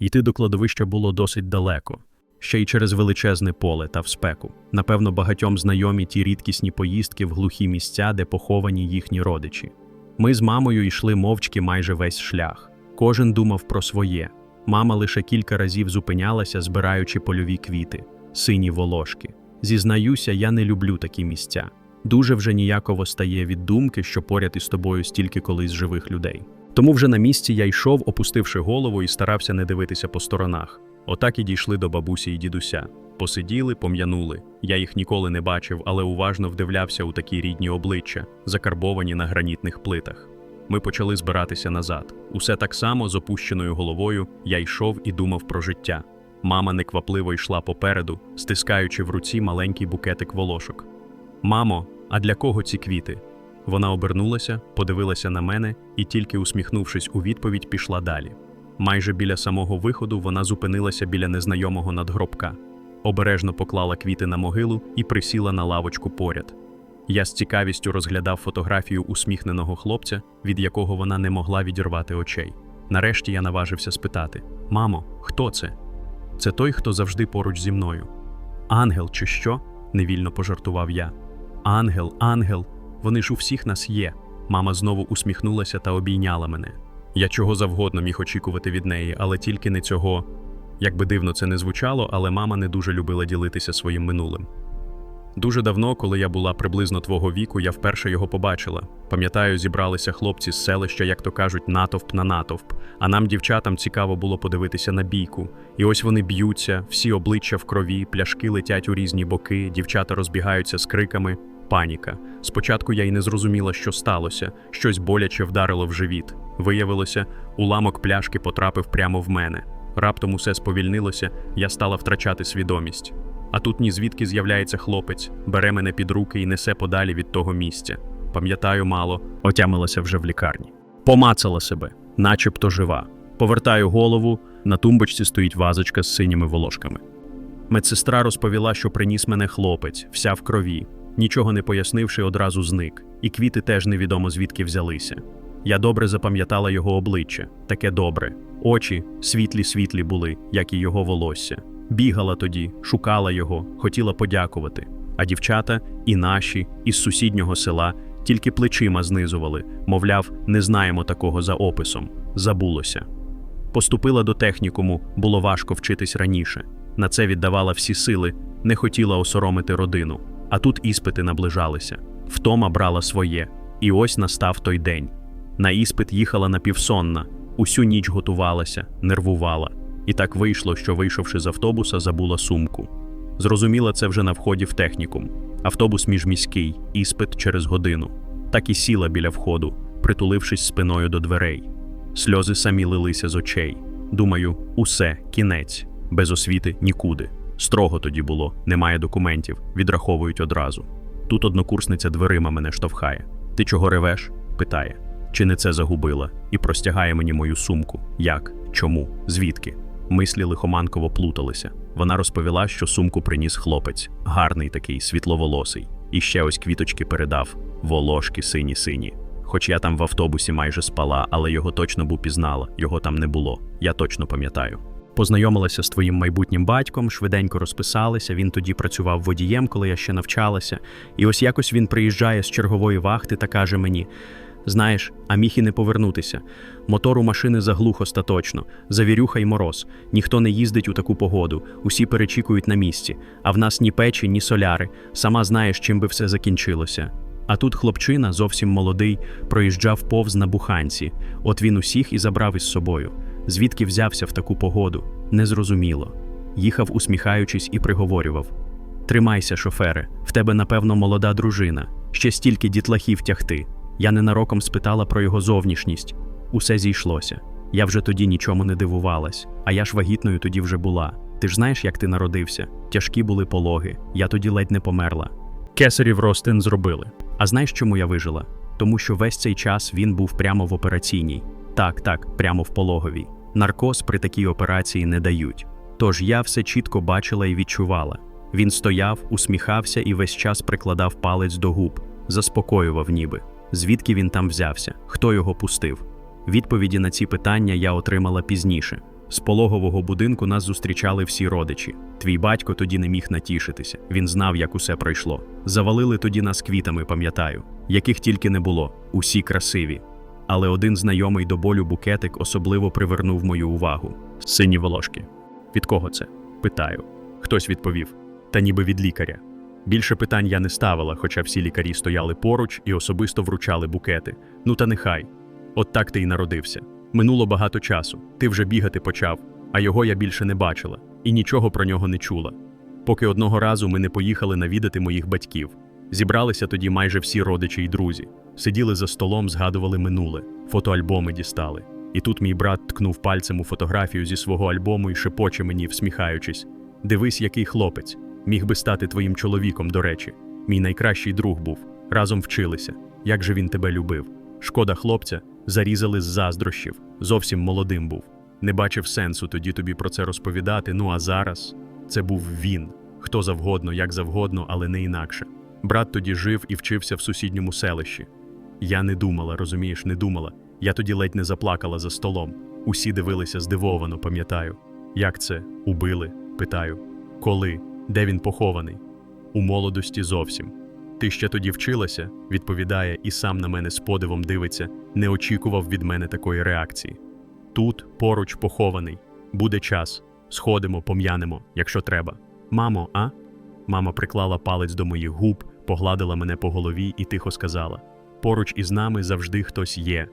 Йти до кладовища було досить далеко, ще й через величезне поле та в спеку. Напевно, багатьом знайомі ті рідкісні поїздки в глухі місця, де поховані їхні родичі. Ми з мамою йшли мовчки майже весь шлях. Кожен думав про своє. Мама лише кілька разів зупинялася, збираючи польові квіти, сині волошки. Зізнаюся, я не люблю такі місця. Дуже вже ніяково стає від думки, що поряд із тобою стільки колись живих людей. Тому вже на місці я йшов, опустивши голову і старався не дивитися по сторонах. Отак і дійшли до бабусі і дідуся. Посиділи, пом'янули. Я їх ніколи не бачив, але уважно вдивлявся у такі рідні обличчя, закарбовані на гранітних плитах. Ми почали збиратися назад. Усе так само з опущеною головою я йшов і думав про життя. Мама неквапливо йшла попереду, стискаючи в руці маленький букетик волошок. Мамо, а для кого ці квіти? Вона обернулася, подивилася на мене і, тільки усміхнувшись у відповідь, пішла далі. Майже біля самого виходу вона зупинилася біля незнайомого надгробка, обережно поклала квіти на могилу і присіла на лавочку поряд. Я з цікавістю розглядав фотографію усміхненого хлопця, від якого вона не могла відірвати очей. Нарешті я наважився спитати: Мамо, хто це? Це той, хто завжди поруч зі мною. Ангел, чи що? невільно пожартував я. Ангел, ангел, вони ж у всіх нас є. Мама знову усміхнулася та обійняла мене. Я чого завгодно міг очікувати від неї, але тільки не цього. Як би дивно це не звучало, але мама не дуже любила ділитися своїм минулим. Дуже давно, коли я була приблизно твого віку, я вперше його побачила. Пам'ятаю, зібралися хлопці з селища, як то кажуть, натовп на натовп. А нам, дівчатам, цікаво було подивитися на бійку. І ось вони б'ються, всі обличчя в крові, пляшки летять у різні боки, дівчата розбігаються з криками. Паніка. Спочатку я й не зрозуміла, що сталося, щось боляче вдарило в живіт. Виявилося, уламок пляшки потрапив прямо в мене. Раптом усе сповільнилося, я стала втрачати свідомість. А тут ні звідки з'являється хлопець, бере мене під руки і несе подалі від того місця. Пам'ятаю мало, отямилася вже в лікарні. Помацала себе, начебто жива. Повертаю голову, на тумбочці стоїть вазочка з синіми волошками. Медсестра розповіла, що приніс мене хлопець, вся в крові. Нічого не пояснивши, одразу зник, і квіти теж невідомо звідки взялися. Я добре запам'ятала його обличчя, таке добре. Очі світлі-світлі були, як і його волосся. Бігала тоді, шукала його, хотіла подякувати. А дівчата, і наші, із сусіднього села, тільки плечима знизували, мовляв, не знаємо такого за описом. Забулося. Поступила до технікуму, було важко вчитись раніше. На це віддавала всі сили, не хотіла осоромити родину. А тут іспити наближалися. Втома брала своє. І ось настав той день. На іспит їхала напівсонна, усю ніч готувалася, нервувала. І так вийшло, що, вийшовши з автобуса, забула сумку. Зрозуміла це вже на вході в технікум. Автобус міжміський, іспит через годину. Так і сіла біля входу, притулившись спиною до дверей. Сльози самі лилися з очей. Думаю, усе, кінець, без освіти нікуди. Строго тоді було, немає документів, відраховують одразу. Тут однокурсниця дверима мене штовхає. Ти чого ревеш? питає. Чи не це загубила? І простягає мені мою сумку. Як? Чому? Звідки? Мислі лихоманково плуталися. Вона розповіла, що сумку приніс хлопець, гарний такий, світловолосий. І ще ось квіточки передав волошки сині-сині. Хоч я там в автобусі майже спала, але його точно б упізнала, його там не було. Я точно пам'ятаю. Познайомилася з твоїм майбутнім батьком, швиденько розписалися. Він тоді працював водієм, коли я ще навчалася. І ось якось він приїжджає з чергової вахти та каже мені: Знаєш, а міг і не повернутися. Мотор у машини заглух остаточно, завірюха й мороз. Ніхто не їздить у таку погоду, усі перечікують на місці, а в нас ні печі, ні соляри. Сама знаєш, чим би все закінчилося. А тут хлопчина, зовсім молодий, проїжджав повз на буханці. От він усіх і забрав із собою. Звідки взявся в таку погоду? Незрозуміло. Їхав, усміхаючись, і приговорював: Тримайся, шофере, в тебе, напевно, молода дружина, ще стільки дітлахів тягти. Я ненароком спитала про його зовнішність. Усе зійшлося. Я вже тоді нічому не дивувалась, а я ж вагітною тоді вже була. Ти ж знаєш, як ти народився? Тяжкі були пологи, я тоді ледь не померла. Кесарів ростин зробили. А знаєш, чому я вижила? Тому що весь цей час він був прямо в операційній. Так, так, прямо в пологовій. Наркоз при такій операції не дають. Тож я все чітко бачила і відчувала. Він стояв, усміхався і весь час прикладав палець до губ, заспокоював ніби. Звідки він там взявся, хто його пустив? Відповіді на ці питання я отримала пізніше. З пологового будинку нас зустрічали всі родичі. Твій батько тоді не міг натішитися. Він знав, як усе пройшло. Завалили тоді нас квітами, пам'ятаю, яких тільки не було, усі красиві. Але один знайомий до болю букетик особливо привернув мою увагу. Сині волошки. Від кого це? Питаю. Хтось відповів: та ніби від лікаря. Більше питань я не ставила, хоча всі лікарі стояли поруч і особисто вручали букети. Ну та нехай. От так ти й народився. Минуло багато часу. Ти вже бігати почав, а його я більше не бачила і нічого про нього не чула. Поки одного разу ми не поїхали навідати моїх батьків. Зібралися тоді майже всі родичі й друзі. Сиділи за столом, згадували минуле, фотоальбоми дістали. І тут мій брат ткнув пальцем у фотографію зі свого альбому і шепоче мені, всміхаючись: Дивись, який хлопець. Міг би стати твоїм чоловіком, до речі. Мій найкращий друг був. Разом вчилися. Як же він тебе любив. Шкода хлопця, зарізали з заздрощів. Зовсім молодим був. Не бачив сенсу тоді тобі про це розповідати. Ну а зараз це був він. Хто завгодно, як завгодно, але не інакше. Брат тоді жив і вчився в сусідньому селищі. Я не думала, розумієш, не думала. Я тоді ледь не заплакала за столом. Усі дивилися здивовано, пам'ятаю. Як це убили? питаю. Коли? Де він похований? У молодості зовсім. Ти ще тоді вчилася, відповідає, і сам на мене з подивом дивиться, не очікував від мене такої реакції. Тут поруч похований. Буде час. Сходимо, пом'янемо, якщо треба. Мамо, а? Мама приклала палець до моїх губ, погладила мене по голові і тихо сказала: Поруч із нами завжди хтось є,